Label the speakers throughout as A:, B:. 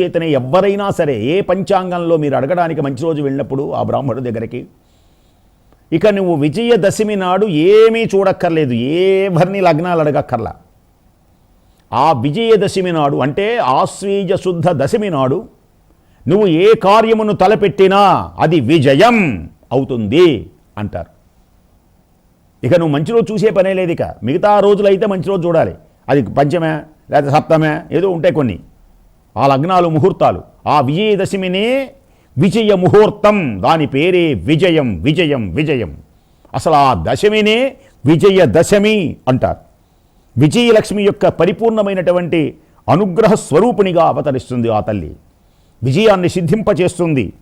A: చేతనే ఎవరైనా సరే ఏ పంచాంగంలో మీరు అడగడానికి మంచి రోజు వెళ్ళినప్పుడు ఆ బ్రాహ్మణుడి దగ్గరికి ఇక నువ్వు విజయదశమి నాడు ఏమీ చూడక్కర్లేదు ఎవరిని లగ్నాలు అడగక్కర్లా. ఆ విజయదశమి నాడు అంటే ఆశ్వీజ శుద్ధ దశమి నాడు నువ్వు ఏ కార్యమును తలపెట్టినా అది విజయం అవుతుంది అంటారు. ఇక నువ్వు మంచి రోజు చూసే పనే లేదు ఇక. మిగతా రోజులైతే మంచి రోజు చూడాలి. అది పంచమే లేదా సప్తమే ఏదో ఉంటాయి కొన్ని. ఆ లగ్నాలు ముహూర్తాలు. ఆ విజయదశమినే విజయ ముహూర్తం. దాని పేరే విజయం విజయం విజయం. అసలు ఆ దశమినే విజయదశమి అంటారు. విజయలక్ష్మి యొక్క పరిపూర్ణమైనటువంటి అనుగ్రహ స్వరూపిణిగా అవతరిస్తుంది ఆ తల్లి. విజయాన్ని సిద్ధింపచేస్తుంది.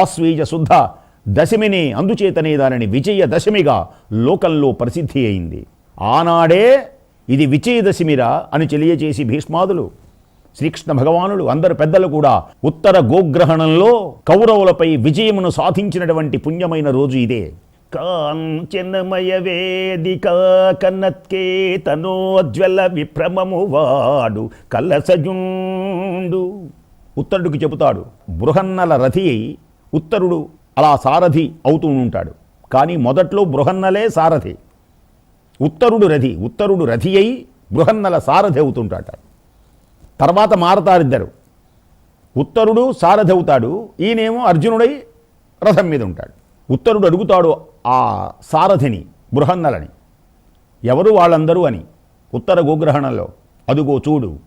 A: ఆశ్వీజ శుద్ధ దశమిని. అందుచేతనే దానిని విజయ దశమిగా లోకంలో ప్రసిద్ధి అయింది. ఆనాడే ఇది విజయదశమిరా అని తెలియజేసి భీష్మాదులు శ్రీకృష్ణ భగవానుడు అందరు పెద్దలు కూడా ఉత్తర గోగ్రహణంలో కౌరవులపై విజయమును సాధించినటువంటి పుణ్యమైన రోజు ఇదే. కాంచనమయ వేదిక కన్నత్కే తనోజ్వల విప్రమము వాడు కలసజుండు. ఉత్తరుడికి చెబుతాడు బృహన్నల రథి ఉత్తరుడు అలా సారథి అవుతూ ఉంటాడు కానీ మొదట్లో బృహన్నలే సారథి. ఉత్తరుడు రథి ఉత్తరుడు రథి అయి బృహన్నల సారథి అవుతుంటాడు. తర్వాత మారతారిద్దరు. ఉత్తరుడు సారథి అవుతాడు ఈయనేమో అర్జునుడై రథం మీద ఉంటాడు. ఉత్తరుడు అడుగుతాడు ఆ సారథిని బృహన్నలని ఎవరు వాళ్ళందరూ? అని. ఉత్తర గోగ్రహణంలో అదుగో చూడు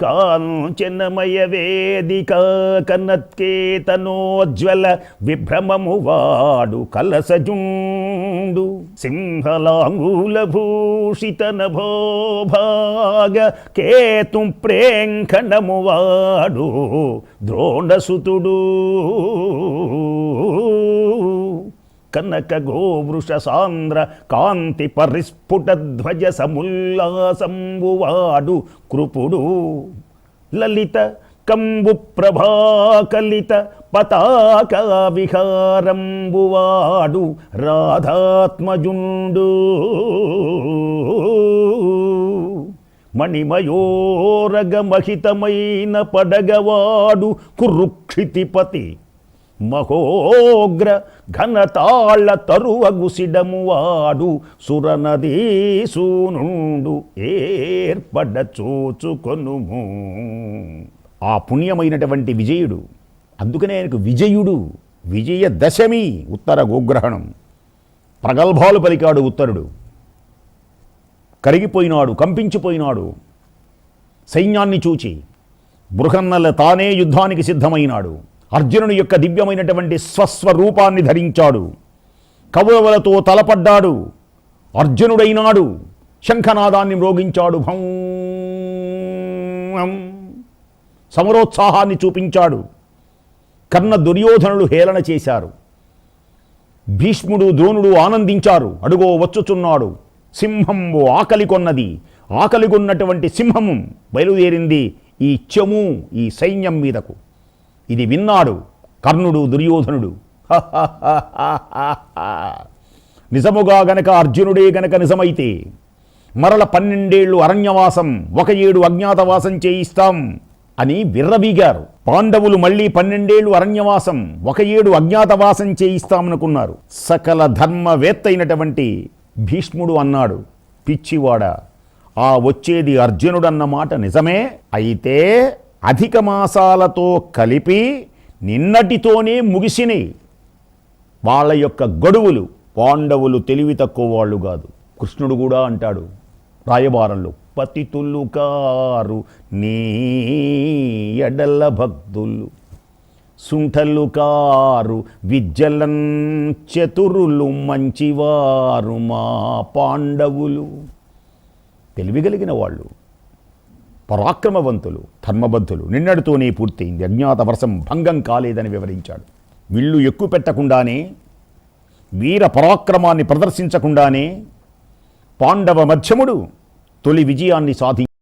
A: కాంచనమయ వేదిక కనత్కేతనోజ్వల విభ్రమము వాడు కలసజుండు. సింహలాంగుల భూషిత నభోభాగ కేతు ప్రేంఖణము వాడు ద్రోణసుతుడు. కనక గోవృష సాంద్ర కాంతి పరిస్ఫుట ధ్వజ సముల్లాసంబువాడు కృపుడు. లలిత కంబు ప్రభాకలిత పతాక విహారంబువాడు రాధాత్మజుండు. మణిమయోరగమహితమైన పడగవాడు కురుక్షితిపతి మహోగ్ర ఘనతాళ తరువగుసిడము వాడు సురనదీసూనుండు ఏర్పడ చూచుకొనుము. ఆ పుణ్యమైనటువంటి విజయుడు అందుకనే ఆయనకు విజయుడు విజయదశమి ఉత్తర గోగ్రహణం. ప్రగల్భాలు పలికాడు ఉత్తరుడు. కరిగిపోయినాడు కంపించిపోయినాడు సైన్యాన్ని చూచి బృహన్నల తానే యుద్ధానికి సిద్ధమైనాడు. అర్జునుని యొక్క దివ్యమైనటువంటి స్వస్వరూపాన్ని ధరించాడు. కౌరవులతో తలపడ్డాడు. అర్జునుడైనాడు. శంఖనాదాన్ని మ్రోగించాడు. భం సమరోత్సాహాన్ని చూపించాడు. కర్ణ దుర్యోధనులు హేళన చేశారు. భీష్ముడు ద్రోణుడు ఆనందించారు. అడుగో వచ్చుచున్నాడు. సింహంబు ఆకలి కొన్నది. ఆకలి కొన్నటువంటి సింహము బయలుదేరింది ఈ చెము ఈ సైన్యం మీదకు. ఇది విన్నాడు కర్ణుడు దుర్యోధనుడు. నిజముగా గనక అర్జునుడే గనక నిజమైతే మరల పన్నెండేళ్ళు అరణ్యవాసం ఒక ఏడు అజ్ఞాతవాసం చేయిస్తాం అని విర్రవీగారు. పాండవులు మళ్ళీ పన్నెండేళ్ళు అరణ్యవాసం ఒక ఏడు అజ్ఞాతవాసం చేయిస్తామనుకున్నారు. సకల ధర్మవేత్త అయినటువంటి భీష్ముడు అన్నాడు పిచ్చివాడ ఆ వచ్చేది అర్జునుడన్న మాట నిజమే? అయితే అధిక మాసాలతో కలిపి నిన్నటితోనే ముగిసినాయి. వాళ్ళ యొక్క గడువులు పాండవులు తెలివి తక్కువ వాళ్ళు కాదు. కృష్ణుడు కూడా అంటాడు రాయబారంలో పతితులు కారు నీ ఎడల భక్తులు సుంఠలు కారు విద్యలన్ చతురులు మంచివారు మా పాండవులు. తెలివిగలిగిన వాళ్ళు. పరాక్రమవంతులు ధర్మబద్ధులు నిన్నటితోనే పూర్తయింది. అజ్ఞాత వర్షం భంగం కాలేదని వివరించాడు. విల్లు ఎక్కువ పెట్టకుండానే వీర పరాక్రమాన్ని ప్రదర్శించకుండానే పాండవ మధ్యముడు తొలి విజయాన్ని సాధి